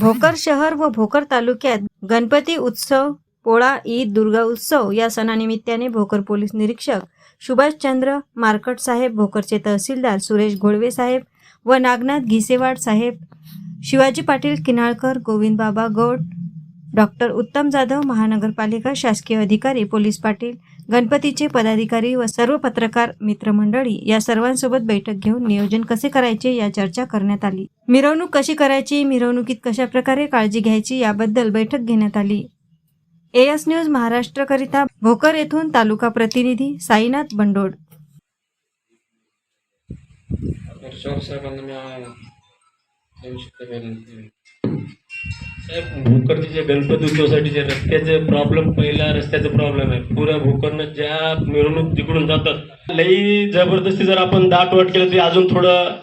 भोकर शहर व भोकर तालुक्यात गणपती उत्सव पोळा ईद दुर्गा उत्सव या सणानिमित्ताने भोकर पोलीस निरीक्षक सुभाषचंद्र मार्कट साहेब भोकरचे तहसीलदार सुरेश घोळवे साहेब व नागनाथ घिसेवाड साहेब शिवाजी पाटील किनाळकर गोविंद बाबा गौड डॉक्टर उत्तम जाधव महानगरपालिका शासकीय अधिकारी पोलीस पाटील गणपतीचे पदाधिकारी व सर्व पत्रकार मित्रमंडळी या सर्वांसोबत बैठक घेऊन नियोजन कसे करायचे या चर्चा करण्यात आली. मिरवणूक कशी करायची मिरवणुकीत कशा प्रकारे काळजी घ्यायची याबद्दल बैठक घेण्यात आली. एएस न्यूज महाराष्ट्रकरिता भोकर येथून तालुका प्रतिनिधी साईनाथ बंडोड. भोकरचे गणपती उत्सवासाठीचे रस्त्याचे प्रॉब्लेम पहिला रस्त्याचा प्रॉब्लेम आहे. पुऱ्या भोकरनं ज्या मिरवणूक तिकडून जातात लई जबरदस्ती जर आपण दाट वाट केलं तरी अजून थोडं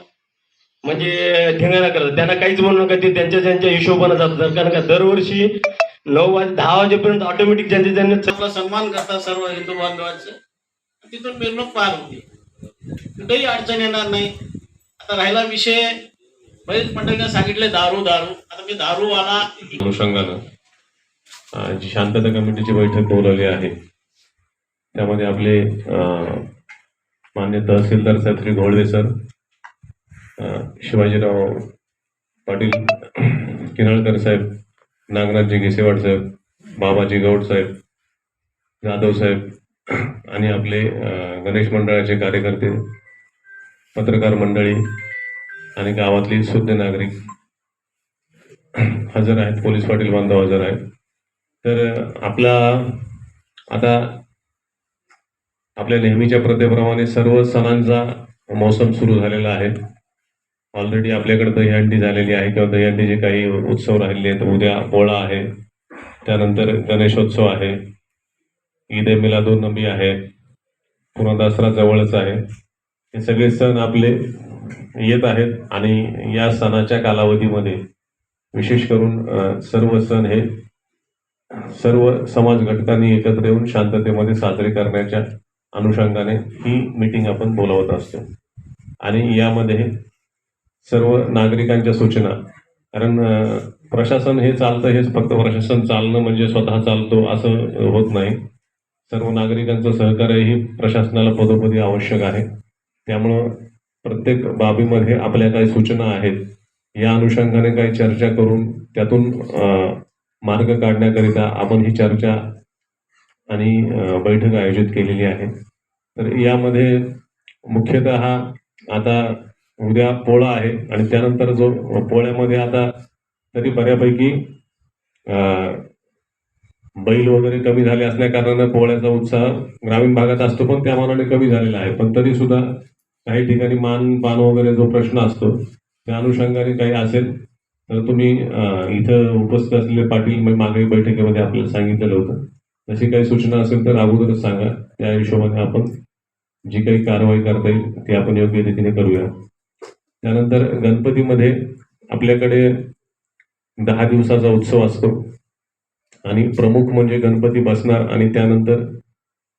म्हणजे ठिंगाणा करतात. त्यांना काहीच म्हणू नका ते त्यांच्या त्यांच्या हिशोबानं जातात. कारण का दरवर्षी नऊ वाजे दहा वाजेपर्यंत ऑटोमॅटिक ज्यांचे त्यांना आपला सन्मान करतात सर्व हिंदू बांधवांचं. तिथून मिरवणूक पार होती. कुठेही अडचण येणार नाही. आता राहिला विषय बरेच मंडळीने सांगितले दारू दारू. आता मी दारूवाला अनुषंगानं जी शांतता कमिटीची बैठक बोलावली आहे त्यामध्ये आपले मान्य तहसीलदार साहेब श्री घोळवे सर शिवाजीराव पाटील किनाळकर साहेब नागनाथजी घेसेवाड साहेब बाबाजी गौड साहेब जाधव साहेब आणि आपले गणेश मंडळाचे कार्यकर्ते पत्रकार मंडळी आणि गावातली शुद्ध नागरिक हजर आहेत पोलीस पाटील बांधव हजर आहेत. तर आपला आता आपल्या नेहमीच्या प्रथेप्रमाणे सर्व सणांचा मौसम सुरू झालेला आहे. ऑलरेडी आपल्याकडे दहीहंडी झालेली आहे किंवा दहीहंडीचे काही उत्सव राहिले आहेत. उद्या पोळा आहे त्यानंतर गणेशोत्सव आहे ईद ए मिलादुन नबी आहे पुन्हा दसरा जवळच आहे. हे सगळे सण आपले येत आहेत आणि या सणाच्या कालावधीमध्ये विशेष करून सर्व सण हे सर्व समाज घटकांनी एकत्र येऊन शांततेमध्ये साजरे करण्याच्या अनुषंगाने ही मीटिंग आपण बोलावत असतो. आणि यामध्ये सर्व नागरिकांच्या सूचना कारण प्रशासन हे चालतं हेच फक्त प्रशासन चालणं म्हणजे स्वतः चालतो असं होत नाही. सर्व नागरिकांचं सहकार्य ही प्रशासनाला पदोपदी आवश्यक आहे. त्यामुळं प्रत्येक बाबीमध्ये आपल्या काही सूचना आहेत. या अनुषंगाने काही चर्चा करून त्यातून मार्ग काढण्याकरिता आपण ही चर्चा आणि बैठक आयोजित केलेली आहे. तर यामध्ये मुख्यतः आता उद्या पोळा आहे आणि त्यानंतर जो पोळ्यामध्ये आता तरी बऱ्यापैकी बैल वगैरे कमी झाले असल्या कारणानं पोळ्याचा उत्साह ग्रामीण भागात असतो पण त्या मानाने कमी झालेला आहे. पण तरी सुद्धा काही ठिकाणी मान पान वगैरे जो प्रश्न असतो त्या अनुषंगाने काही असेल तर तुम्ही इथं उपस्थित असलेले पाटील म- मागे बैठकीमध्ये आपल्याला सांगितलेलं होतं. तशी काही सूचना असेल तर अगोदरच सांगा. त्या हिशोबाने आपण जी काही कारवाई करता येईल ती आपण योग्य रीतीने करूया. त्यानंतर गणपतीमध्ये आपल्याकडे दहा दिवसाचा उत्सव असतो. आणि प्रमुख म्हणजे गणपती बसणार आणि त्यानंतर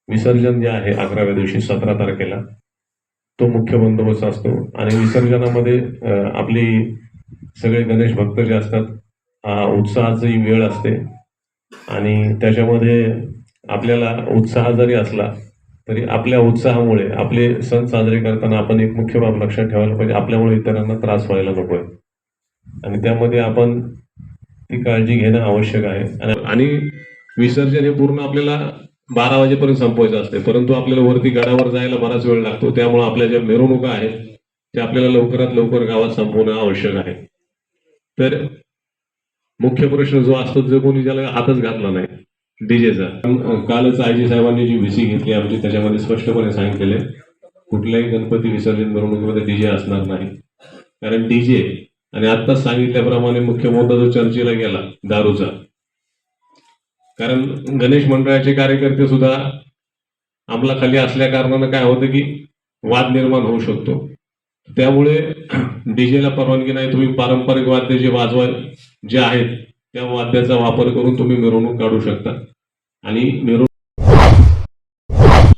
विसर्जन जे आहे अकराव्या दिवशी सतरा तारखेला तो मुख्य बंदोबस्त असतो. आणि विसर्जनामध्ये आपली सगळे गणेश भक्त जे असतात हा उत्साहाची वेळ असते. आणि त्याच्यामध्ये आपल्याला उत्साह जरी असला तरी आपल्या उत्साहामुळे आपले सण साजरे करताना आपण एक मुख्य बाब लक्षात ठेवायला पाहिजे. आपल्यामुळे इतरांना त्रास व्हायला नको आहे आणि त्यामध्ये आपण ती काळजी घेणं आवश्यक आहे. आणि- आणि विसर्जन हे पूर्ण आपल्याला बारा वाजेपर्यंत संपवायचं असते परंतु आपल्याला वरती गडावर जायला बराच वेळ लागतो. त्यामुळे आपल्या ज्या मिरवणुका आहेत त्या आपल्याला लवकरात लवकर गावात संपवणं आवश्यक आहे. तर मुख्य प्रश्न जो असतो जो कोणी ज्याला हातच घातला नाही डीजेचा. कालच आयजी साहेबांनी जी व्हीसी घेतली आमची त्याच्यामध्ये स्पष्टपणे सांगितलेले कुठल्याही गणपती विसर्जन मिरवणुकीमध्ये डीजे असणार नाही. कारण डीजे आणि आत्ताच सांगितल्याप्रमाणे मुख्य मुद्दा जो चर्चेला गेला दारूचा कारण गणेश मंडळाचे कार्यकर्ते सुद्धा अंमलाखाली असल्या कारणानं काय होतं की वाद निर्माण होऊ शकतो. त्यामुळे डीजेला परवानगी नाही तुम्ही पारंपरिक वाद्य जे वाजवा जे आहेत त्या वाद्याचा वापर करून तुम्ही मिरवणूक काढू शकता. आणि मिरवणूक